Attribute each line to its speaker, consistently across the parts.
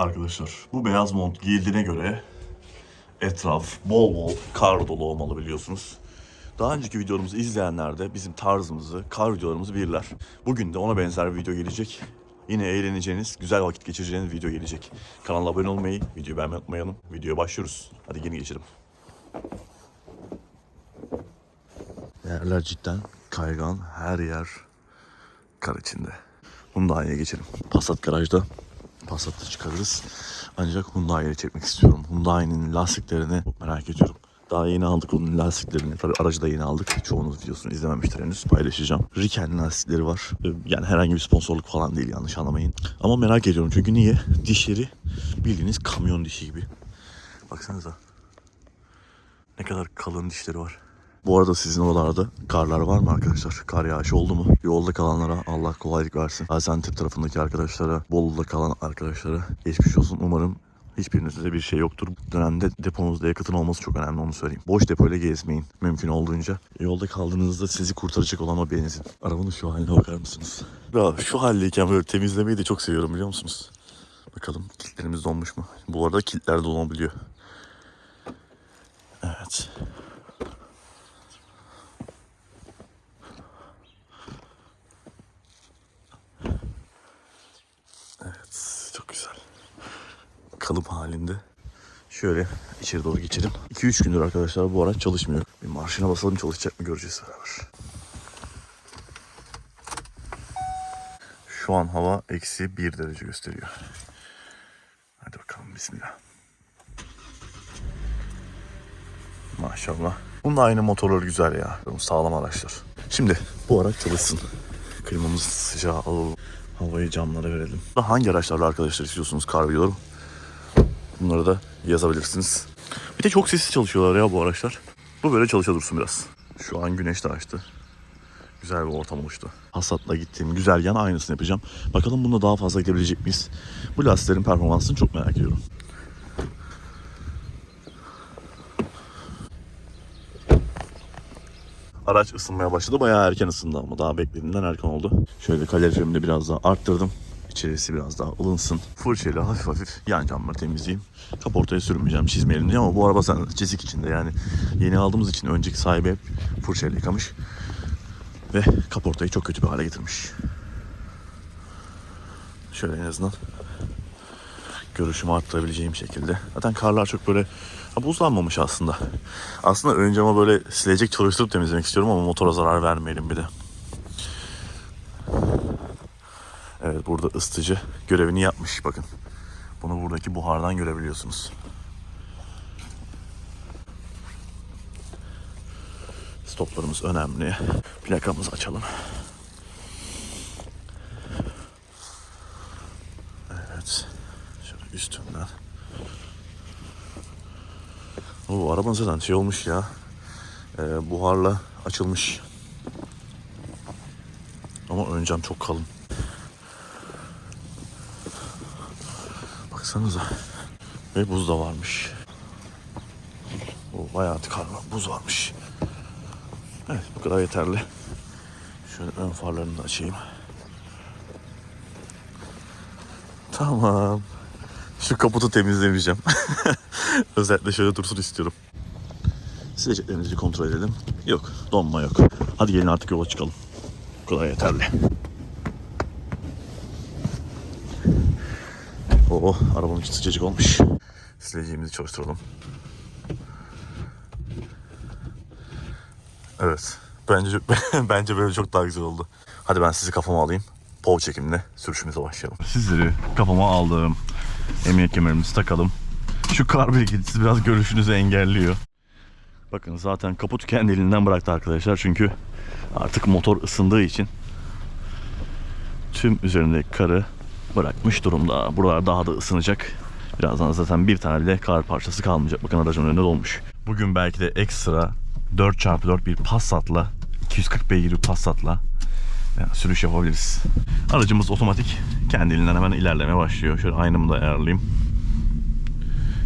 Speaker 1: Arkadaşlar bu beyaz mont giyildiğine göre etraf bol bol kar dolu olmalı biliyorsunuz. Daha önceki videolarımızı izleyenler de bizim tarzımızı, kar videolarımızı bilirler. Bugün de ona benzer bir video gelecek. Yine eğleneceğiniz, güzel vakit geçireceğiniz video gelecek. Kanala abone olmayı, videoyu beğenmeyi unutmayalım. Videoya başlıyoruz. Hadi yeni geçelim. Yerler cidden kaygan, her yer kar içinde. Hyundai'ye geçelim. Passat garajda. Passat'ı çıkarırız. Ancak Hyundai'ye çekmek istiyorum. Hyundai'nin lastiklerini merak ediyorum. Daha yeni aldık onun lastiklerini. Tabii aracı da yeni aldık. Çoğunuz videosunu izlememiştir henüz. Paylaşacağım. Riken lastikleri var. Ee, Yani herhangi bir sponsorluk falan değil yanlış anlamayın. Ama merak ediyorum çünkü niye? Dişleri bildiğiniz kamyon dişi gibi. Baksanıza. Ne kadar kalın dişleri var. Bu arada sizin oralarda karlar var mı arkadaşlar? Kar yağışı oldu mu? Yolda kalanlara Allah kolaylık versin. Gaziantep tarafındaki arkadaşlara, Bolu'da kalan arkadaşlara geçmiş olsun. Umarım hiçbirinizde de bir şey yoktur. Bu dönemde deponuzda yakıtın olması çok önemli onu söyleyeyim. Boş depoyla gezmeyin mümkün olduğunca. Yolda kaldığınızda sizi kurtaracak olan o benzin. Arabanın şu haline bakar mısınız? Ya şu haldeyken böyle temizlemeyi de çok seviyorum biliyor musunuz? Bakalım kilitlerimiz donmuş mu? Bu arada kilitler donabiliyor. Evet, çok güzel. Kalıp halinde. Şöyle içeri doğru geçelim. 2-3 gündür arkadaşlar bu araç çalışmıyor. Bir marşına basalım çalışacak mı göreceğiz beraber. Şu an hava eksi 1 derece gösteriyor. Hadi bakalım bismillah. Maşallah. Bunun da aynı motorları güzel ya. Sağlam araçlar. Şimdi bu araç çalışsın. Klimamızı sıcağı alalım. Havayı camlara verelim. Hangi araçlarla arkadaşlar istiyorsunuz kar videoları? Bunları da yazabilirsiniz. Bir de çok sessiz çalışıyorlar ya bu araçlar. Bu böyle çalışa dursun biraz. Şu an güneş de açtı. Güzel bir ortam oluştu. Hasat'la gittiğim güzel yan aynısını yapacağım. Bakalım bunda daha fazla gidebilecek miyiz? Bu lastiklerin performansını çok merak ediyorum. Araç ısınmaya başladı. Bayağı erken ısındı ama daha beklediğimden erken oldu. Şöyle kaloriferimi de biraz daha arttırdım. İçerisi biraz daha ılınsın. Fırçayla hafif hafif yan camları temizleyeyim. Kaportaya sürmeyeceğim, çizmeyelim diye ama bu araba sen çizik içinde yani. Yeni aldığımız için önceki sahibi hep fırçayla yıkamış. Ve kaportayı çok kötü bir hale getirmiş. Şöyle en azından görüşümü arttırabileceğim şekilde. Zaten karlar çok böyle buzlanmamış aslında. Aslında ön cama böyle silecek çalıştırıp temizlemek istiyorum ama motora zarar vermeyelim bir de. Evet burada ısıtıcı görevini yapmış bakın. Bunu buradaki buhardan görebiliyorsunuz. Stoplarımız önemli. Plakamızı açalım. Evet. Şöyle üstünden. Oo, arabanın zaten şey olmuş ya. Ee, buharla açılmış. Ama ön cam çok kalın. Baksanıza. Ve buz da varmış. O bayağı kar var. Buz varmış. Evet bu kadar yeterli. Şöyle ön farlarını da açayım. Tamam. Şu kaputu temizlemeyeceğim. Özellikle şöyle dursun istiyorum. Sileceklerimizi kontrol edelim. Yok, donma yok. Hadi gelin artık yola çıkalım. Bu kadar yeterli. Oo, arabanın içi sıcacık olmuş. Sileceğimizi çalıştıralım. Evet. Bence bence böyle çok daha güzel oldu. Hadi ben sizi kafama alayım. Pov çekimle sürüşümüze başlayalım. Sizleri kafama aldım. Emniyet kemerimizi takalım. Şu kar birikintisi biraz görüşünüzü engelliyor. Bakın zaten kaput kendi elinden bıraktı arkadaşlar. Çünkü artık motor ısındığı için tüm üzerindeki karı bırakmış durumda. Buralar daha da ısınacak. Birazdan zaten bir tane bile kar parçası kalmayacak. Bakın aracın önünde dolmuş. Bugün belki de ekstra 4x4 bir Passat'la 240 beygir bir Passat'la yani sürüş yapabiliriz. Aracımız otomatik kendiliğinden hemen ilerlemeye başlıyor. Şöyle aynamı da ayarlayayım.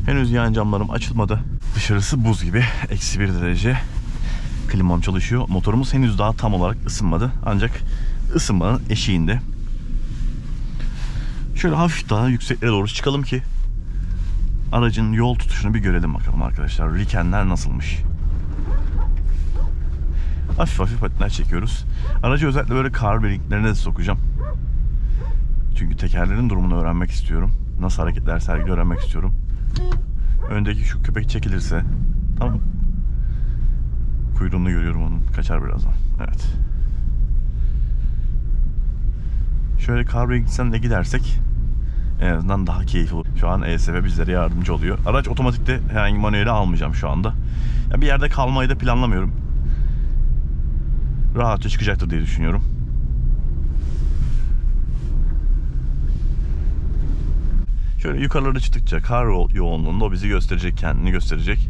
Speaker 1: Henüz yan camlarım açılmadı. Dışarısı buz gibi. Eksi bir derece. Klimam çalışıyor. Motorumuz henüz daha tam olarak ısınmadı. Ancak ısınmanın eşiğinde. Şöyle hafif daha yükseklere doğru çıkalım ki aracın yol tutuşunu bir görelim bakalım arkadaşlar. Likenler nasılmış? Hafif hafif patinaj çekiyoruz. Aracı özellikle böyle kar biriklerine de sokacağım. Çünkü tekerlerin durumunu öğrenmek istiyorum. Nasıl hareketler sergiliyor öğrenmek istiyorum. Öndeki şu köpek çekilirse tamam. Kuyruğunu görüyorum onun. Kaçar birazdan. Evet. Şöyle kar biriklerine gidersek en azından daha keyifli. Şu an ESP bizlere yardımcı oluyor. Araç otomatikte herhangi manueli almayacağım şu anda. Ya bir yerde kalmayı da planlamıyorum. Rahatça çıkacaktır diye düşünüyorum. Şöyle yukarılara çıktıkça kar yo- yoğunluğunda o bizi gösterecek, kendini gösterecek.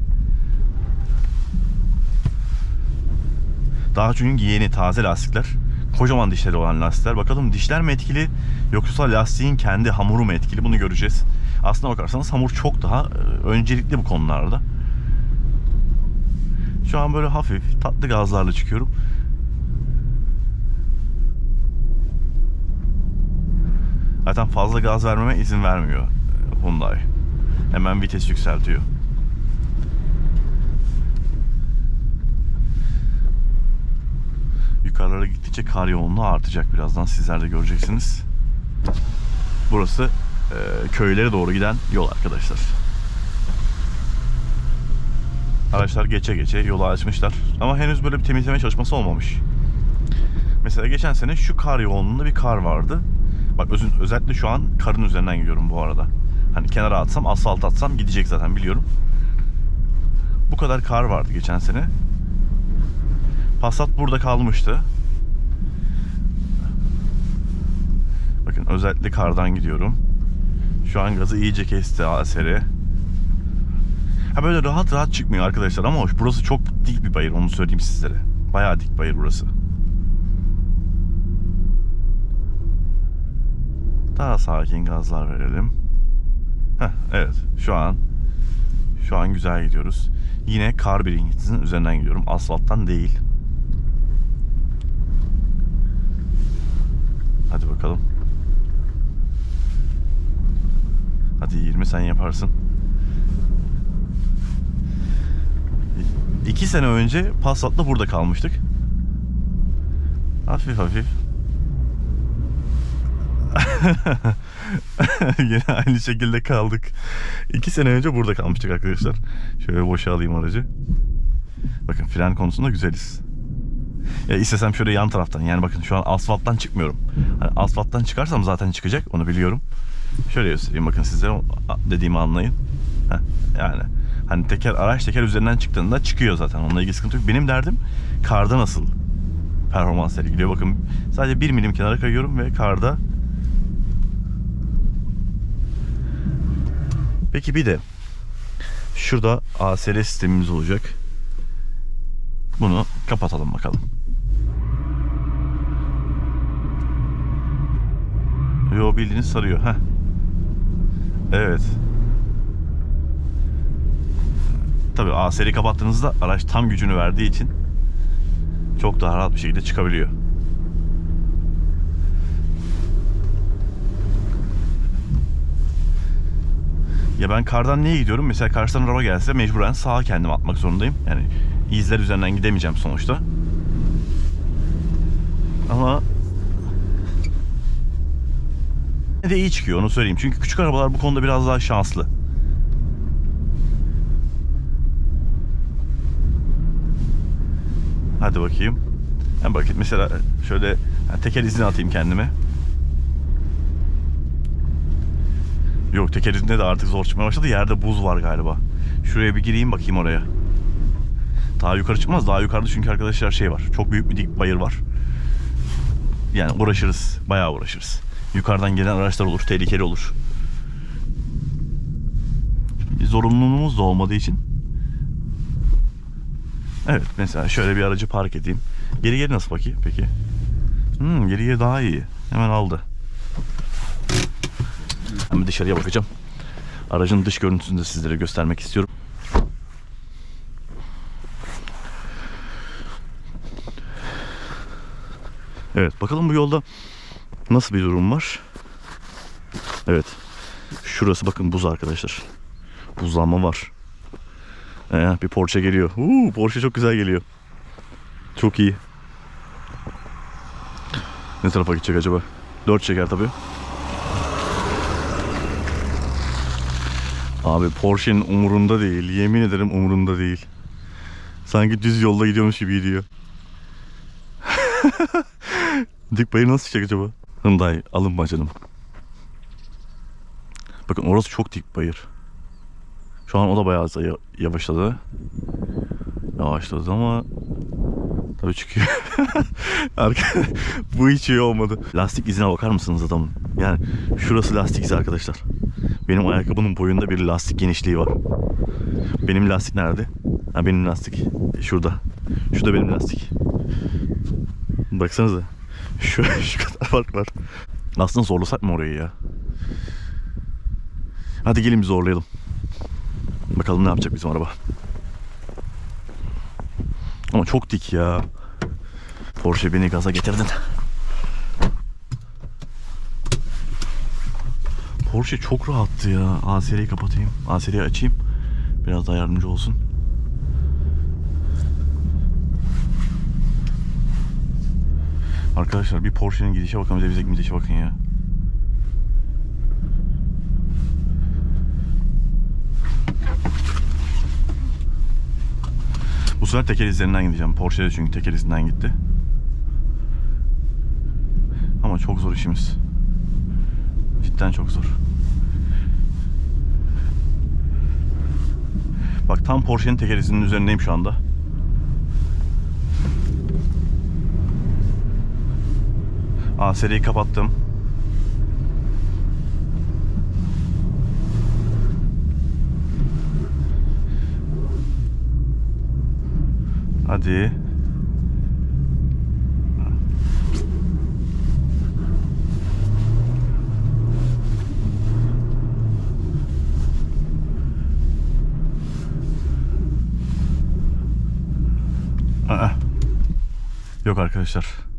Speaker 1: Daha çünkü yeni taze lastikler. Kocaman dişleri olan lastikler. Bakalım dişler mi etkili yoksa lastiğin kendi hamuru mu etkili bunu göreceğiz. Aslına bakarsanız hamur çok daha e, öncelikli bu konularda. Şu an böyle hafif tatlı gazlarla çıkıyorum. Zaten fazla gaz vermeme izin vermiyor e, Hyundai. Hemen vites yükseltiyor. Yukarılara gittikçe kar yoğunluğu artacak birazdan sizler de göreceksiniz. Burası e, köylere doğru giden yol arkadaşlar. Araçlar geçe geçe yolu açmışlar. Ama henüz böyle bir temizleme çalışması olmamış. Mesela geçen sene şu kar yoğunluğunda bir kar vardı. Bak özün, özellikle şu an karın üzerinden gidiyorum bu arada. Hani kenara atsam, asfalt atsam gidecek zaten biliyorum. Bu kadar kar vardı geçen sene. Passat burada kalmıştı. Bakın özellikle kardan gidiyorum. Şu an gazı iyice kesti ASR. Ha böyle rahat rahat çıkmıyor arkadaşlar ama hoş. Burası çok dik bir bayır onu söyleyeyim sizlere. Bayağı dik bayır burası. Daha sakin gazlar verelim. Heh, evet şu an şu an güzel gidiyoruz. Yine kar birikintisinin üzerinden gidiyorum. Asfalttan değil. Hadi bakalım. Hadi 20 sen yaparsın. İki sene önce Passat'la burada kalmıştık. Hafif hafif. Yine aynı şekilde kaldık. İki sene önce burada kalmıştık arkadaşlar. Şöyle boşa alayım aracı. Bakın fren konusunda güzeliz. Ya istesem şöyle yan taraftan yani bakın şu an asfalttan çıkmıyorum. Hani asfalttan çıkarsam zaten çıkacak onu biliyorum. Şöyle göstereyim bakın sizlere o- dediğimi anlayın. Heh, yani hani teker araç teker üzerinden çıktığında çıkıyor zaten. Onunla ilgili sıkıntı yok. Benim derdim karda nasıl performans sergiliyor. Bakın sadece 1 milim kenara kayıyorum ve karda Peki bir de şurada ASR sistemimiz olacak. Bunu kapatalım bakalım. Yo bildiğiniz sarıyor. Heh. Evet. Tabii ASR'i kapattığınızda araç tam gücünü verdiği için çok daha rahat bir şekilde çıkabiliyor. Ya ben kardan niye gidiyorum? Mesela karşıdan araba gelse mecburen sağa kendim atmak zorundayım. Yani izler üzerinden gidemeyeceğim sonuçta. Ama Yine de iyi çıkıyor onu söyleyeyim. Çünkü küçük arabalar bu konuda biraz daha şanslı. Hadi bakayım. Ben bakayım mesela şöyle yani teker izini atayım kendime. Yok teker izinde de artık zor çıkmaya başladı. Yerde buz var galiba. Şuraya bir gireyim bakayım oraya. Daha yukarı çıkmaz. Daha yukarıda çünkü arkadaşlar şey var. Çok büyük bir dik bayır var. Yani uğraşırız. Bayağı uğraşırız. Yukarıdan gelen araçlar olur. Tehlikeli olur. Bir zorunluluğumuz da olmadığı için. Evet mesela şöyle bir aracı park edeyim. Geri geri nasıl bakayım peki? Hmm, geri geri daha iyi. Hemen aldı. Hemen dışarıya bakacağım. Aracın dış görüntüsünü de sizlere göstermek istiyorum. Evet bakalım bu yolda nasıl bir durum var. Evet. Şurası bakın buz arkadaşlar. Buzlanma var. Ee, bir Porsche geliyor. Uuu, Porsche çok güzel geliyor. Çok iyi. Ne tarafa gidecek acaba? Dört çeker tabii. Abi Porsche'nin umurunda değil. Yemin ederim umurunda değil. Sanki düz yolda gidiyormuş gibi gidiyor. Dik bayır nasıl çıkacak acaba? Hyundai alın canım. Bakın orası çok dik bayır. Şu an o da bayağı ya- yavaşladı. Yavaşladı ama tabii çıkıyor. Bu hiç iyi olmadı. Lastik izine bakar mısınız adamın? Yani şurası lastik izi arkadaşlar. Benim ayakkabının boyunda bir lastik genişliği var. Benim lastik nerede? Ha benim lastik şurada. Şurada benim lastik. Baksanıza. Şu, şu kadar fark var. Aslında zorlasak mı orayı ya? Hadi gelin bir zorlayalım. Bakalım ne yapacak bizim araba. Ama çok dik ya. Porsche beni gaza getirdin. Porsche çok rahattı ya. ASR'yi kapatayım. ASR'yi açayım. Biraz daha yardımcı olsun. Arkadaşlar bir Porsche'nin gidişe bakın bir de bize gidişe bakın ya. Bu sefer teker izlerinden gideceğim. Porsche'de çünkü teker izinden gitti. Ama çok zor işimiz. Cidden çok zor. Bak tam Porsche'nin teker izinin üzerindeyim şu anda. Aa seriyi kapattım. Hadi. Aa. Yok arkadaşlar.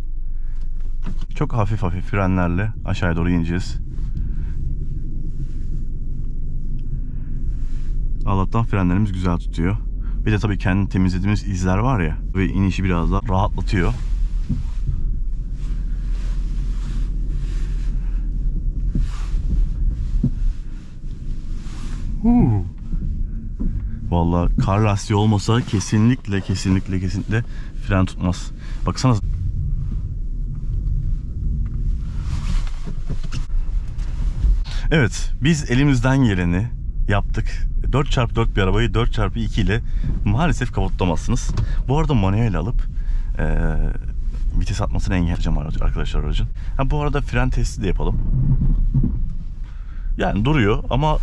Speaker 1: Çok hafif hafif frenlerle aşağıya doğru ineceğiz. Allah'tan frenlerimiz güzel tutuyor. Bir de tabii kendi temizlediğimiz izler var ya ve inişi biraz daha rahatlatıyor. Huu. Vallahi kar lastiği olmasa kesinlikle kesinlikle kesinlikle fren tutmaz. Baksana Evet, biz elimizden geleni yaptık. 4x4 bir arabayı 4x2 ile maalesef kapatamazsınız. Bu arada manuel alıp eee, vites atmasını engelleyeceğim aracı- arkadaşlar aracın. Ha, bu arada fren testi de yapalım. Yani duruyor ama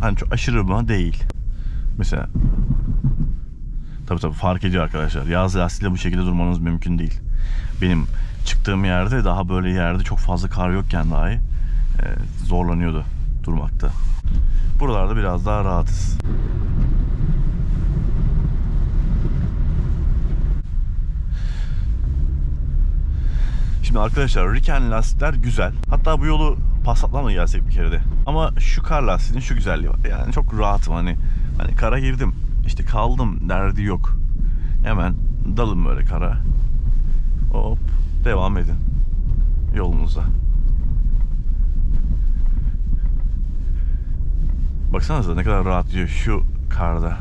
Speaker 1: hani çok aşırı mı değil. Mesela Tabii tabii fark ediyor arkadaşlar. Yaz lastiğiyle bu şekilde durmanız mümkün değil. Benim çıktığım yerde daha böyle yerde çok fazla kar yokken dahi e, zorlanıyordu durmakta. Buralarda biraz daha rahatız. Şimdi arkadaşlar Riken lastikler güzel. Hatta bu yolu Passat'la mı gelsek bir kere de. Ama şu kar lastiğinin şu güzelliği var. Yani çok rahatım hani. Hani kara girdim. işte kaldım derdi yok. Hemen dalın böyle kara. Hop devam edin yolunuza. Baksanıza ne kadar rahat diyor şu karda.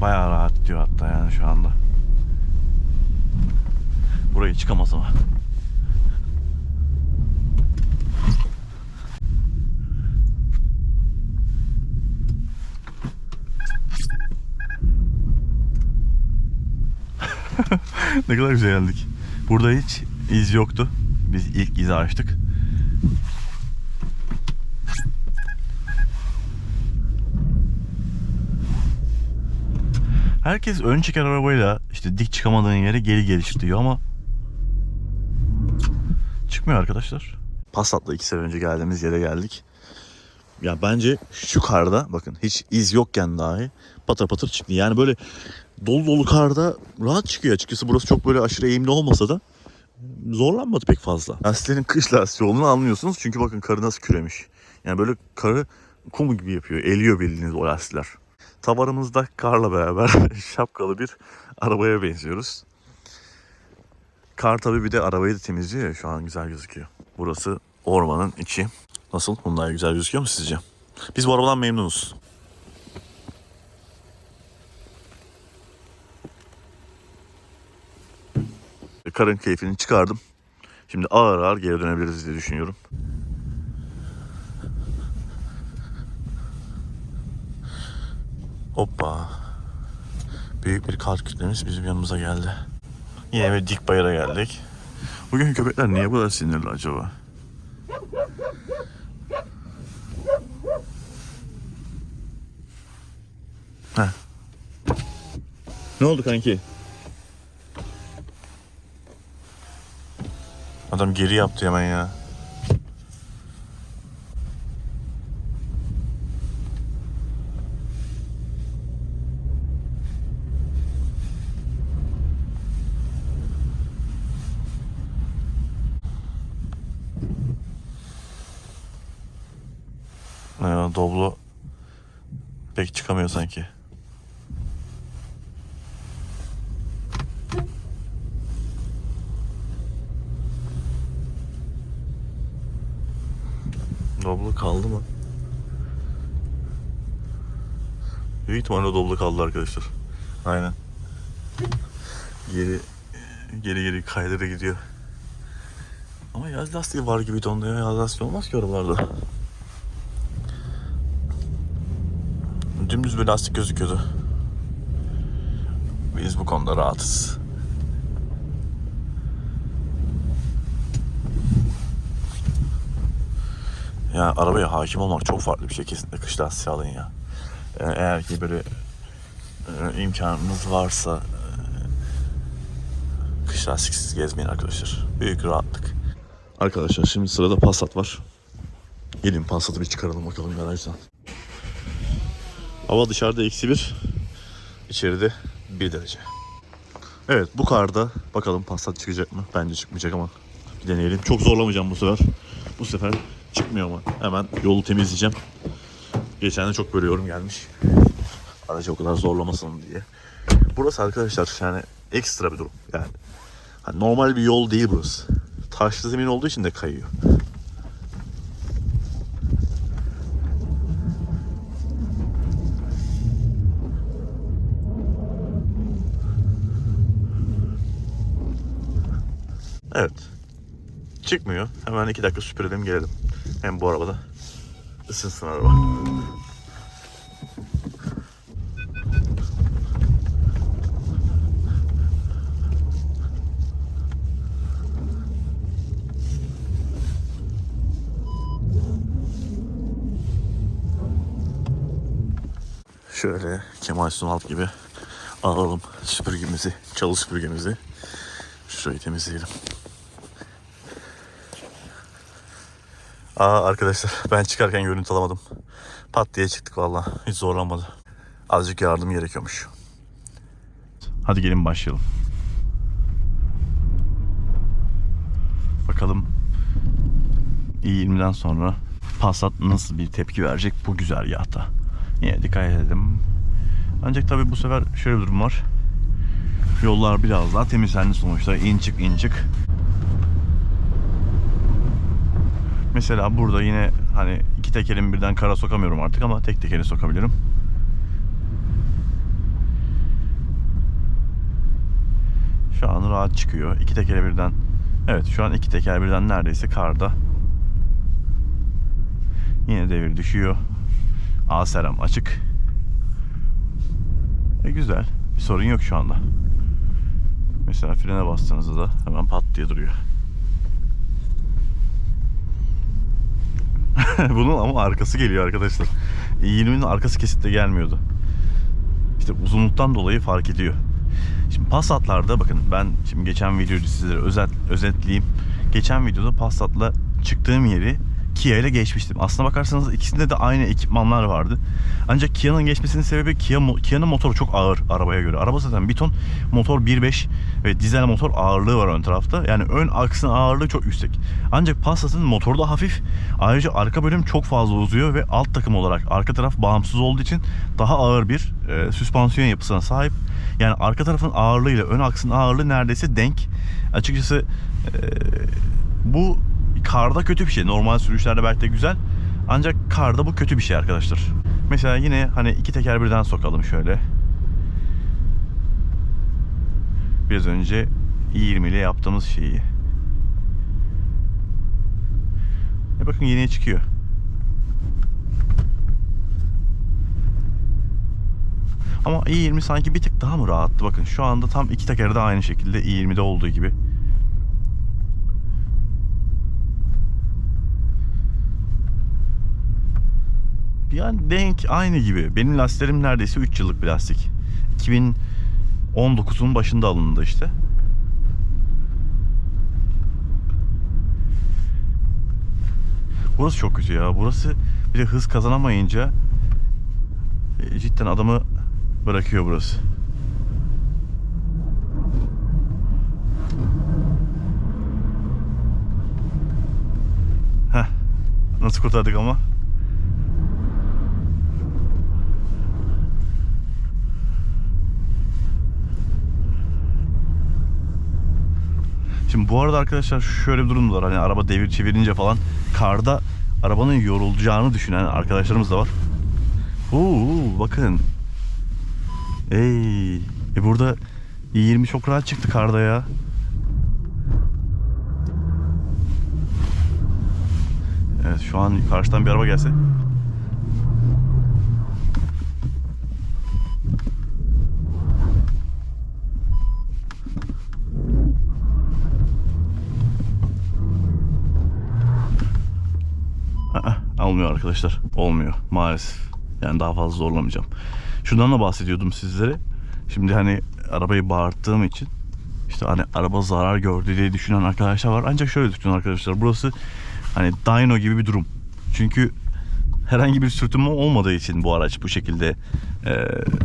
Speaker 1: Bayağı rahat diyor hatta yani şu anda. Burayı çıkamaz ama. ne kadar güzel geldik. Burada hiç iz yoktu. Biz ilk izi açtık. Herkes ön çeker arabayla işte dik çıkamadığın yere geri geliş diyor ama çıkmıyor arkadaşlar. Passat'la iki sene önce geldiğimiz yere geldik. Ya bence şu karda bakın hiç iz yokken dahi patır patır çıktı. Yani böyle dolu dolu karda rahat çıkıyor açıkçası. Burası çok böyle aşırı eğimli olmasa da zorlanmadı pek fazla. Lastiklerin kış lastiği olduğunu anlıyorsunuz çünkü bakın karı nasıl küremiş. Yani böyle karı kum gibi yapıyor. Eliyor bildiğiniz o lastikler. Tavarımızda karla beraber şapkalı bir arabaya benziyoruz. Kar tabii bir de arabayı da temizliyor şu an güzel gözüküyor. Burası ormanın içi. Nasıl? Hyundai güzel gözüküyor mu sizce? Biz bu arabadan memnunuz. Karın keyfini çıkardım. Şimdi ağır ağır geri dönebiliriz diye düşünüyorum. Hoppa. Büyük bir kar kütlemiz bizim yanımıza geldi. Yine bir dik bayıra geldik. Bugün köpekler niye bu kadar sinirli acaba? Heh. Ne oldu kanki? Adam geri yaptı hemen ya. Ya, Doblo pek çıkamıyor sanki. Doblo kaldı mı? Büyük ihtimalle Doblo kaldı arkadaşlar. Aynen. Geri geri geri kaydıra gidiyor. Ama yaz lastiği var gibi dondu ya. Yaz lastiği olmaz ki arabalarda. Dümdüz bir lastik gözüküyordu. Biz bu konuda rahatız. Ya arabaya hakim olmak çok farklı bir şey kesinlikle kış lastiği alın ya. Ee, Eğer ki böyle e, imkanınız varsa e, kış lastiksiz gezmeyin arkadaşlar. Büyük rahatlık. Arkadaşlar şimdi sırada Passat var. Gelin Passat'ı bir çıkaralım bakalım garajdan. Hava dışarıda eksi bir, içeride bir derece. Evet bu karda bakalım Passat çıkacak mı? Bence çıkmayacak ama bir deneyelim. Çok zorlamayacağım bu sefer. Bu sefer çıkmıyor ama hemen yolu temizleyeceğim. Geçen de çok böyle yorum gelmiş. Aracı o kadar zorlamasın diye. Burası arkadaşlar yani ekstra bir durum. Yani hani normal bir yol değil burası. Taşlı zemin olduğu için de kayıyor. Evet. Çıkmıyor. Hemen iki dakika süpürelim gelelim. Hem bu arabada ısınsın araba. Şöyle Kemal Sunal gibi alalım süpürgemizi, çalı süpürgemizi. Şurayı temizleyelim. Aa arkadaşlar ben çıkarken görüntü alamadım. Pat diye çıktık valla. Hiç zorlanmadı. Azıcık yardım gerekiyormuş. Hadi gelin başlayalım. Bakalım i20'den sonra Passat nasıl bir tepki verecek bu güzergahta. Yine dikkat edelim. Ancak tabi bu sefer şöyle bir durum var. Yollar biraz daha temizlendi sonuçta. İn çık in çık. Mesela burada yine hani iki tekerim birden kara sokamıyorum artık ama tek tekeri sokabilirim. Şu an rahat çıkıyor. İki tekere birden. Evet şu an iki teker birden neredeyse karda. Yine devir düşüyor. Aserem açık. E güzel. Bir sorun yok şu anda. Mesela frene bastığınızda da hemen pat diye duruyor. Bunun ama arkası geliyor arkadaşlar. 20'nin arkası kesitte gelmiyordu. İşte uzunluktan dolayı fark ediyor. Şimdi Passat'larda bakın ben şimdi geçen videoyu sizlere özet, özetleyeyim. Geçen videoda Passat'la çıktığım yeri Kia ile geçmiştim. Aslına bakarsanız ikisinde de aynı ekipmanlar vardı. Ancak Kia'nın geçmesinin sebebi Kia, Kia'nın motoru çok ağır arabaya göre. Araba zaten bir ton, motor 1.5 ve dizel motor ağırlığı var ön tarafta. Yani ön aksın ağırlığı çok yüksek. Ancak Passat'ın motoru da hafif. Ayrıca arka bölüm çok fazla uzuyor ve alt takım olarak arka taraf bağımsız olduğu için daha ağır bir e, süspansiyon yapısına sahip. Yani arka tarafın ağırlığıyla ön aksın ağırlığı neredeyse denk. Açıkçası e, bu karda kötü bir şey. Normal sürüşlerde belki de güzel. Ancak karda bu kötü bir şey arkadaşlar. Mesela yine hani iki teker birden sokalım şöyle. Biraz önce i20 ile yaptığımız şeyi. E bakın yine çıkıyor. Ama i20 sanki bir tık daha mı rahattı? Bakın şu anda tam iki tekerde aynı şekilde i20'de olduğu gibi. Yani denk aynı gibi. Benim lastiklerim neredeyse 3 yıllık bir lastik. 2019'un başında alındı işte. Burası çok kötü ya. Burası bir de hız kazanamayınca e, cidden adamı bırakıyor burası. Heh. Nasıl kurtardık ama? Şimdi bu arada arkadaşlar şöyle bir durum var. Hani araba devir çevirince falan karda arabanın yorulacağını düşünen arkadaşlarımız da var. Oo, bakın. Ey, e burada i20 çok rahat çıktı karda ya. Evet şu an karşıdan bir araba gelse. Aa, almıyor arkadaşlar. Olmuyor maalesef. Yani daha fazla zorlamayacağım. Şundan da bahsediyordum sizlere. Şimdi hani arabayı bağırttığım için işte hani araba zarar gördü diye düşünen arkadaşlar var. Ancak şöyle düşünün arkadaşlar. Burası hani dyno gibi bir durum. Çünkü herhangi bir sürtünme olmadığı için bu araç bu şekilde e,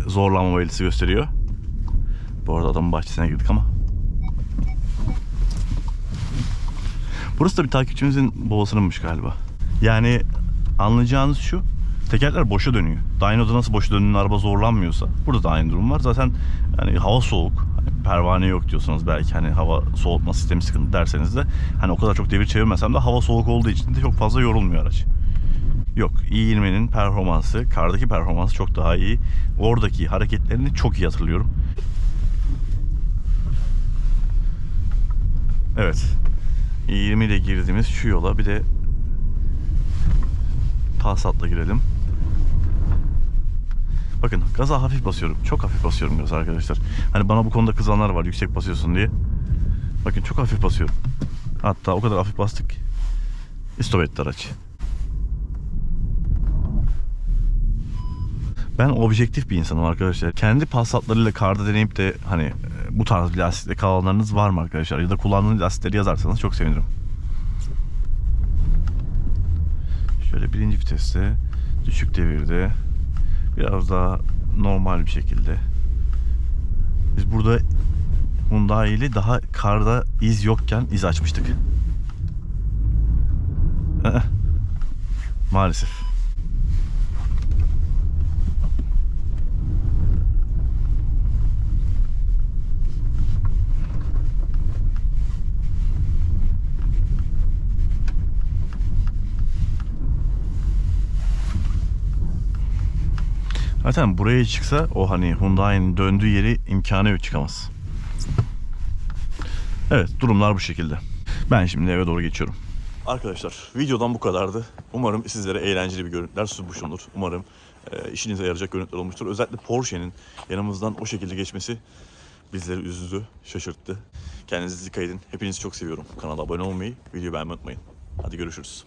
Speaker 1: zorlanma belirtisi gösteriyor. Bu arada adamın bahçesine girdik ama. Burası da bir takipçimizin babasınınmış galiba. Yani anlayacağınız şu. Tekerler boşa dönüyor. Dyno'da nasıl boşa döndüğünde araba zorlanmıyorsa burada da aynı durum var. Zaten yani hava soğuk. Hani pervane yok diyorsanız belki hani hava soğutma sistemi sıkıntı derseniz de hani o kadar çok devir çevirmesem de hava soğuk olduğu için de çok fazla yorulmuyor araç. Yok i20'nin performansı, kardaki performansı çok daha iyi. Oradaki hareketlerini çok iyi hatırlıyorum. Evet. i20 ile girdiğimiz şu yola bir de Passat'la girelim. Bakın gaza hafif basıyorum. Çok hafif basıyorum gaza arkadaşlar. Hani bana bu konuda kızanlar var yüksek basıyorsun diye. Bakın çok hafif basıyorum. Hatta o kadar hafif bastık. ki Stop etti araç. Ben objektif bir insanım arkadaşlar. Kendi Passat'larıyla karda deneyip de hani e, bu tarz bir lastikle kalanlarınız var mı arkadaşlar? Ya da kullandığınız lastikleri yazarsanız çok sevinirim. Şöyle birinci viteste, düşük devirde, biraz daha normal bir şekilde. Biz burada Hyundai ile daha karda iz yokken iz açmıştık. Maalesef. Zaten buraya çıksa o hani Hyundai'nin döndüğü yeri imkanı yok çıkamaz. Evet durumlar bu şekilde. Ben şimdi eve doğru geçiyorum. Arkadaşlar videodan bu kadardı. Umarım sizlere eğlenceli bir görüntüler sunmuşumdur. Umarım e, işinize yarayacak görüntüler olmuştur. Özellikle Porsche'nin yanımızdan o şekilde geçmesi bizleri üzdü, şaşırttı. Kendinize dikkat edin. Hepinizi çok seviyorum. Kanala abone olmayı, videoyu beğenmeyi unutmayın. Hadi görüşürüz.